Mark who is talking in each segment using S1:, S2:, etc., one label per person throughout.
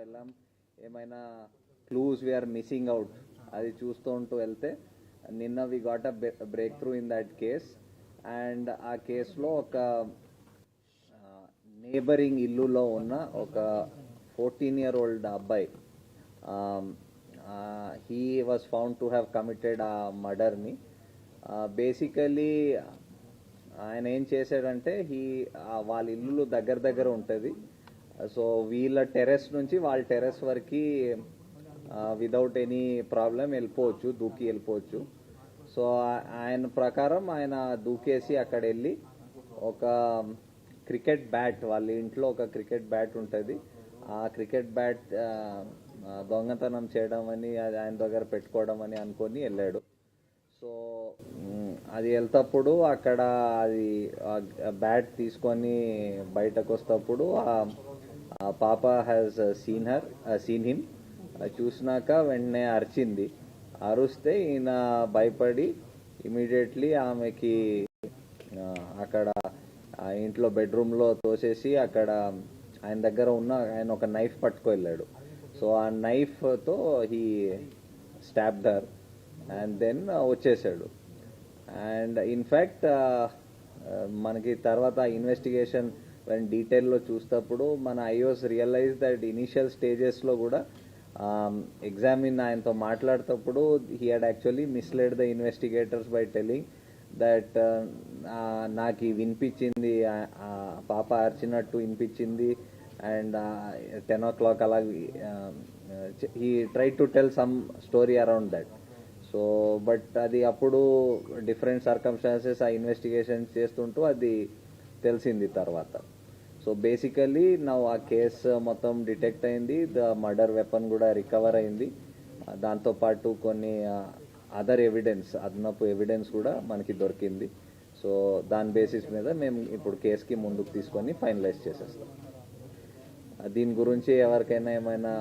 S1: వెళ్ళాం ఏమైనా clues we are missing out అది చూస్తూ ఉంటూ వెళ్తే నిన్న we got a breakthrough in that case and ఆ కేసులో ఒక నేబరింగ్ ఇల్లులో ఉన్న ఒక ఫోర్టీన్ ఇయర్ ఓల్డ్ అబ్బాయి he was found to have committed ఆ మర్డర్ని బేసికలీ ఆయన ఏం చేశాడంటే హీ వాళ్ళ ఇల్లు దగ్గర దగ్గర ఉంటుంది. సో వీళ్ళ టెర్రస్ నుంచి వాళ్ళ టెర్రస్ వరకు విదౌట్ ఎనీ ప్రాబ్లం వెళ్ళిపోవచ్చు దూకి వెళ్ళిపోవచ్చు. సో ఆయన ప్రకారం ఆయన దూకేసి అక్కడ వెళ్ళి ఒక క్రికెట్ బ్యాట్ వాళ్ళ ఇంట్లో ఒక క్రికెట్ బ్యాట్ ఉంటుంది. ఆ క్రికెట్ బ్యాట్ దొంగతనం చేయడం అని అది ఆయన దగ్గర పెట్టుకోవడం అని అనుకొని వెళ్ళాడు. సో అది వెళ్తప్పుడు అక్కడ అది బ్యాట్ తీసుకొని బయటకు వస్తప్పుడు ఆ పాప has seen her seen him చూసినాక వెంటనే అరిచింది. అరుస్తే ఈయన భయపడి ఇమీడియట్లీ ఆమెకి అక్కడ ఆ ఇంట్లో బెడ్రూమ్లో తోసేసి అక్కడ ఆయన దగ్గర ఉన్న ఆయన ఒక నైఫ్ పట్టుకువెళ్ళాడు సో ఆ నైఫ్తో he stop there and then వచ్చేసాడు. అండ్ ఇన్ఫ్యాక్ట్ uh, uh, మనకి తర్వాత ఇన్వెస్టిగేషన్ డీటెయిల్లో చూసినప్పుడు మన ఐఓస్ రియలైజ్ దట్ ఇనిషియల్ స్టేజెస్లో కూడా ఎగ్జామిన్ ఆయనతో మాట్లాడేటప్పుడు he had actually misled the investigators by telling that నాకు వినిపించింది పాప అరిచినట్టు వినిపించింది అండ్ టెన్ ఓ క్లాక్ అలా he try to tell some story around that so but అది అప్పుడు డిఫరెంట్ సర్కమ్స్టాన్సెస్ ఆ ఇన్వెస్టిగేషన్ చేస్తుంటూ అది తెలిసింది తర్వాత. సో బేసికలీ నా ఆ కేసు మొత్తం డిటెక్ట్ అయింది. ద మర్డర్ వెపన్ కూడా రికవర్ అయింది. Uh, దాంతోపాటు కొన్ని uh, అదర్ ఎవిడెన్స్ అదనపు ఎవిడెన్స్ కూడా మనకి దొరికింది. సో దాని బేసిస్ మీద మేము ఇప్పుడు కేసుకి ముందుకు తీసుకొని ఫైనలైజ్ చేసేస్తాం. Uh, దీని గురించి ఎవరికైనా ఏమైనా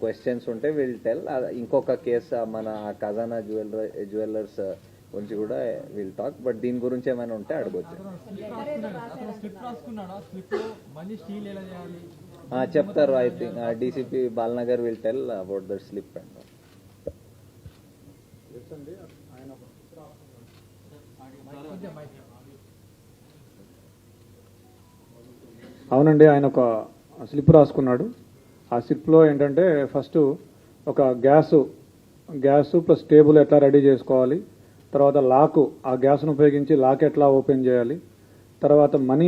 S1: క్వశ్చన్స్ ఉంటే విల్ టెల్ ఇంకొక కేసు మన ఖజానా జ్యువెలర్ జ్యువెలర్స్ గురించి కూడా విల్ టాక్ బట్ దీని గురించి ఏమైనా ఉంటే అడగొచ్చు.
S2: స్లిప్ రాసుకున్నాడు అతను స్లిప్ రాసుకున్నాడా. స్లిప్లో మనీ స్టీల్ ఎలా చేయాలి?
S1: ఆ, చెప్తారు I think DCP Balanagar will tell about the slip and
S3: అవునండి ఆయన ఒక స్లిప్ రాసుకున్నాడు. ఆ స్లిప్లో ఏంటంటే ఫస్ట్ ఒక గ్యాసు గ్యాసు ప్లస్ టేబుల్ ఎట్లా రెడీ చేసుకోవాలి? తర్వాత లాకు ఆ గ్యాస్ను ఉపయోగించి లాక్ ఎట్లా ఓపెన్ చేయాలి? తర్వాత మనీ